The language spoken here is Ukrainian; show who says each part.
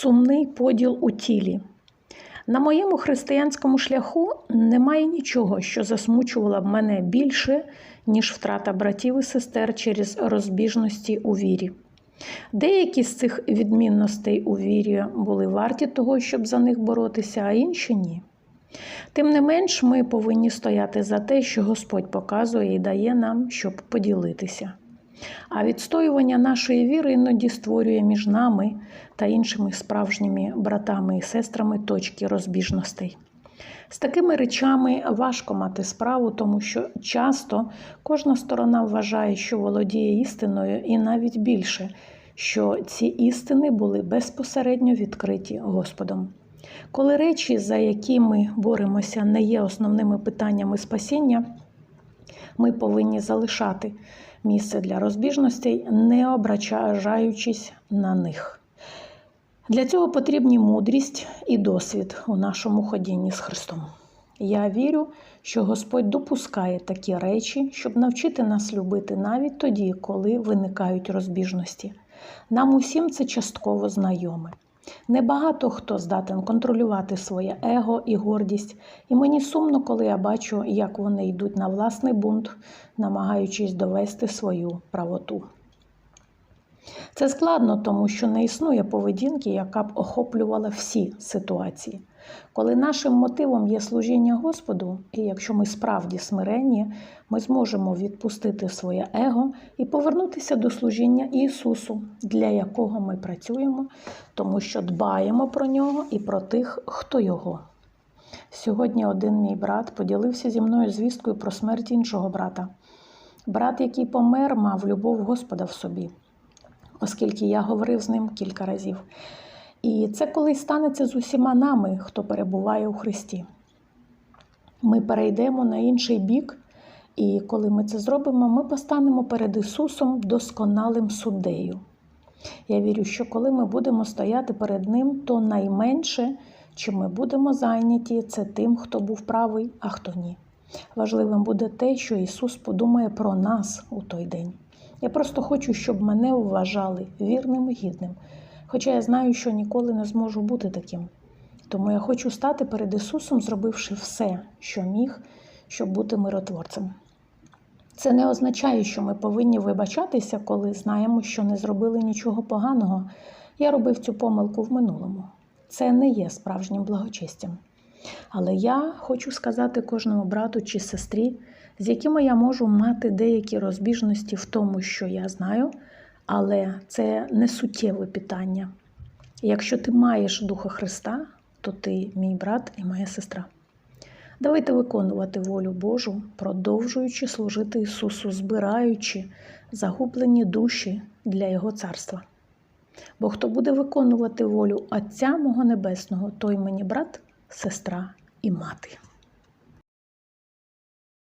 Speaker 1: Сумний поділ у тілі. На моєму християнському шляху немає нічого, що засмучувало б мене більше, ніж втрата братів і сестер через розбіжності у вірі. Деякі з цих відмінностей у вірі були варті того, щоб за них боротися, а інші ні. Тим не менш, ми повинні стояти за те, що Господь показує і дає нам, щоб поділитися. А відстоювання нашої віри іноді створює між нами та іншими справжніми братами і сестрами точки розбіжностей. З такими речами важко мати справу, тому що часто кожна сторона вважає, що володіє істиною, і навіть більше, що ці істини були безпосередньо відкриті Господом. Коли речі, за які ми боремося, не є основними питаннями спасіння, ми повинні залишати місце для розбіжностей, не ображаючись на них. Для цього потрібні мудрість і досвід у нашому ходінні з Христом. Я вірю, що Господь допускає такі речі, щоб навчити нас любити навіть тоді, коли виникають розбіжності. Нам усім це частково знайоме. Небагато хто здатен контролювати своє его і гордість, і мені сумно, коли я бачу, як вони йдуть на власний бунт, намагаючись довести свою правоту. Це складно, тому що не існує поведінки, яка б охоплювала всі ситуації. Коли нашим мотивом є служіння Господу, і якщо ми справді смиренні, ми зможемо відпустити своє его і повернутися до служіння Ісусу, для якого ми працюємо, тому що дбаємо про нього і про тих, хто його. Сьогодні один мій брат поділився зі мною звісткою про смерть іншого брата. Брат, який помер, мав любов Господа в собі, оскільки я говорив з ним кілька разів. І це колись станеться з усіма нами, хто перебуває у Христі. Ми перейдемо на інший бік, і коли ми це зробимо, ми постанемо перед Ісусом досконалим суддею. Я вірю, що коли ми будемо стояти перед Ним, то найменше, чим ми будемо зайняті, це тим, хто був правий, а хто ні. Важливим буде те, що Ісус подумає про нас у той день. Я просто хочу, щоб мене вважали вірним і гідним. Хоча я знаю, що ніколи не зможу бути таким. Тому я хочу стати перед Ісусом, зробивши все, що міг, щоб бути миротворцем. Це не означає, що ми повинні вибачатися, коли знаємо, що не зробили нічого поганого. Я робив цю помилку в минулому. Це не є справжнім благочестям. Але я хочу сказати кожному брату чи сестрі, з якими я можу мати деякі розбіжності в тому, що я знаю, але це не суттєве питання. Якщо ти маєш Духа Христа, то ти мій брат і моя сестра. Давайте виконувати волю Божу, продовжуючи служити Ісусу, збираючи загублені душі для Його царства. Бо хто буде виконувати волю Отця мого Небесного, той мені брат, сестра і мати.